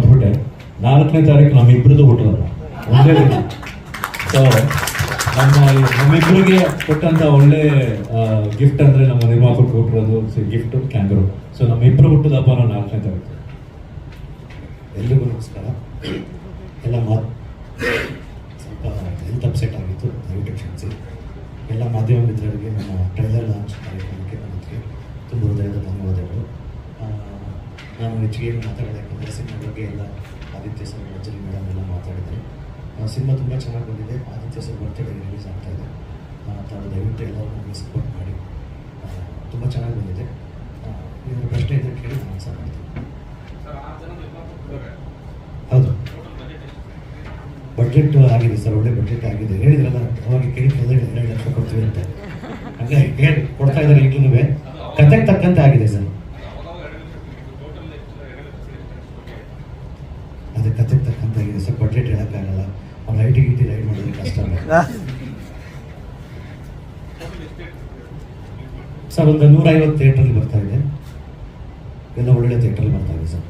ಮರ್ತ್ಬಿಟ್ಟೆ ನಾಲ್ಕನೇ ತಾರೀಕು ನಮ್ಮಿಬ್ರದ್ದು ಹುಟ್ಟದ ಒಂದೇ ದಿನ ಸೊ ನಮ್ಮ ನಮ್ಮಿಬ್ಬರಿಗೆ ಕೊಟ್ಟಂತ ಒಳ್ಳೆ ಗಿಫ್ಟ್ ಅಂದ್ರೆ ನಮ್ಮ ನಿರ್ಮಾಪಕರು ಕೊಟ್ಟಿರೋದು ಗಿಫ್ಟ್ ಕ್ಯಾಂಗರು ಸೊ ನಮ್ಮಿಬ್ಬರು ಹುಟ್ಟದ ನಾವು ನಾಲ್ಕನೇ ತಾರೀಕು. ಎಲ್ರಿಗೂ ನಮಸ್ಕಾರ. ಎಲ್ಲ ಮಾತು ಸ್ವಲ್ಪ ಹೆಲ್ತ್ ಅಪ್ಸೆಟ್ ಆಗಿತ್ತು, ದಯವಿಟ್ಟು ಕ್ಷಮಿಸಿ. ಎಲ್ಲ ಮಾಧ್ಯಮ ಮಿತ್ರರಿಗೆ ನಮ್ಮ ಟ್ರೈಲರ್ ಲಾಂಚ್ ನಾನು ಹೆಚ್ಚಿಗೆ ಮಾತಾಡಿದೆ ಅಂದರೆ ಸಿನಿಮಾ ಬಗ್ಗೆ ಎಲ್ಲ ಆದಿತ್ಯ ಸರ್ ಅಂಜಲಿ ಮೇಡಮ್ ಎಲ್ಲ ಮಾತಾಡಿದರೆ. ಸಿನಿಮಾ ತುಂಬ ಚೆನ್ನಾಗಿ ಬಂದಿದೆ. ಆದಿತ್ಯ ಸರ್ ಬರ್ತಡೇ ರಿಲೀಸ್ ಆಗ್ತಾ ಇದೆ. ತಾವು ದಯವಿಟ್ಟು ಎಲ್ಲರೂ ನಮಗೆ ಸಪೋರ್ಟ್ ಮಾಡಿ. ತುಂಬ ಚೆನ್ನಾಗಿ ಬಂದಿದೆ. ನಿಮಗೆ ಪ್ರಶ್ನೆ ಇದೆ ಕೇಳಿ ನಾನು ಆನ್ಸರ್ ಮಾಡ್ತೀನಿ. ಹೌದು. ಬಜೆಟ್ ಆಗಿದೆ ಸರ್, ಒಳ್ಳೆ ಬಜೆಟ್ ಆಗಿದೆ. ಹೇಳಿದ್ರಲ್ಲ, ಅವಾಗ ಕೇಳಿ ಎರಡು ಲಕ್ಷ ಕೊಡ್ತೀವಿ ಅಂತ. ಹಂಗಾಗಿ ಹೇಳಿ ಕೊಡ್ತಾ ಇದ್ದಾರೆ ಈಗಲೂ ಕತೆಗೆ ತಕ್ಕಂತೆ ಆಗಿದೆ ಸರ್ ಅದೇ ಕತೆಗೆ ಸರ್ ಬಡ್ಜೆಟ್ ಹೇಳೋಕ್ಕಾಗಲ್ಲ ಅವ್ನು ಐಟಿ ಗಿಟಿ ರೈಡ್ ಮಾಡೋದು ಕಷ್ಟ ಸರ್ ಒಂದು ನೂರೈವತ್ತು ಥಿಯೇಟ್ರಲ್ಲಿ ಬರ್ತಾ ಇದೆ. ಎಲ್ಲ ಒಳ್ಳೆ ಥಿಯೇಟ್ರಲ್ಲಿ ಬರ್ತಾ ಇದೆ ಸರ್.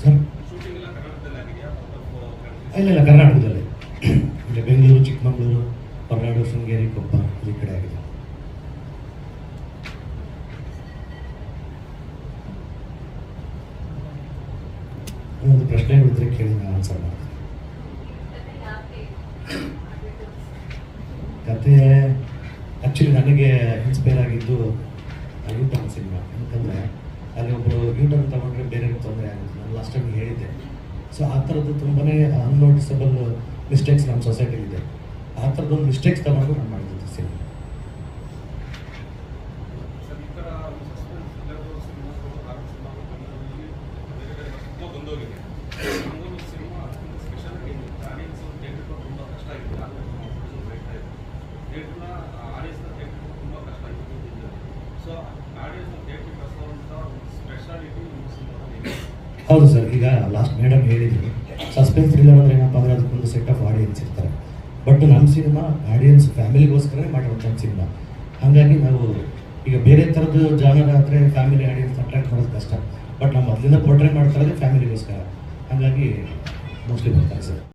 ಸರ್? ಇಲ್ಲ ಇಲ್ಲ ಕರ್ನಾಟಕದಲ್ಲಿ. ಬೆಂಗಳೂರು ಚಿಕ್ಕಮಗಳೂರು ಹೊರನಾಡು ಶೃಂಗೇರಿ ಕೊಪ್ಪ ಈ ಕಡೆ ಆಗಿದೆ. ಒಂದು ಪ್ರಶ್ನೆಗಳಿದ್ರೆ ಕೇಳಿ ನಾನು ಆನ್ಸರ್ ಮಾಡ್ತೀನಿ. ಕತೆ ಆ್ಯಕ್ಚುಲಿ ನನಗೆ ಇನ್ಸ್ಪೈರ್ ಆಗಿದ್ದು ಯೂಟರ್ನ್ ಸಿನಿಮಾ ಯಾಕಂದರೆ ಅಲ್ಲಿ ಒಬ್ಬರು ಯೂಟರ್ನ್ ತಗೊಂಡ್ರೆ ಬೇರೆ ತೊಂದರೆ ಆಗುತ್ತೆ. ನಾನು ಲಾಸ್ಟ್ ಟೈಮ್ ಹೇಳಿದ್ದೆ. ಸೊ ಆ ಥರದ್ದು ತುಂಬಾ ಅನ್ನೋಟಿಸಬಲ್ ಮಿಸ್ಟೇಕ್ಸ್ ನಮ್ಮ ಸೊಸೈಟಿಲಿದೆ ಆ ಥರದೊಂದು ಮಿಸ್ಟೇಕ್ಸ್ ತಗೊಂಡು ನಾನು ಮಾಡಿದ್ದು ಸಿನಿಮಾ ಹೌದು ಸರ್, ಈಗ ಲಾಸ್ಟ್ ಮೇಡಮ್ ಹೇಳಿದ್ರು ಸಸ್ಪೆನ್ಸ್ ಥ್ರಿಲ್ಲರ್ ಅಂದ್ರೆ ಏನಪ್ಪ ಅಂದ್ರೆ ಅದಕ್ಕೊಂದು ಸೆಟ್ ಆಫ್ ಆಡಿಯನ್ಸ್ ಇರ್ತಾರೆ. ಬಟ್ ನಮ್ಮ ಸಿನಿಮಾ ಆಡಿಯನ್ಸ್ ಫ್ಯಾಮಿಲಿಗೋಸ್ಕರ ಮಾಡಿರುವಂಥ ಸಿನಿಮಾ ಹಾಗಾಗಿ ನಾವು ಈಗ ಬೇರೆ ಥರದ್ದು ಜಾನರ್ ಆದರೆ ಫ್ಯಾಮಿಲಿ ಆಡಿಯನ್ಸ್ ಅಟ್ರಾಕ್ಟ್ ಮಾಡೋದು ಕಷ್ಟ. ಬಟ್ ನಾವು ಮೊದಲಿಂದ ಪೋರ್ಟ್ರೇ ಮಾಡ್ತಾ ಇರೋದೇ ಫ್ಯಾಮಿಲಿಗೋಸ್ಕರ ಹಾಗಾಗಿ ಮೋಸ್ಟ್ಲಿ ಬರ್ತಾರೆ ಸರ್.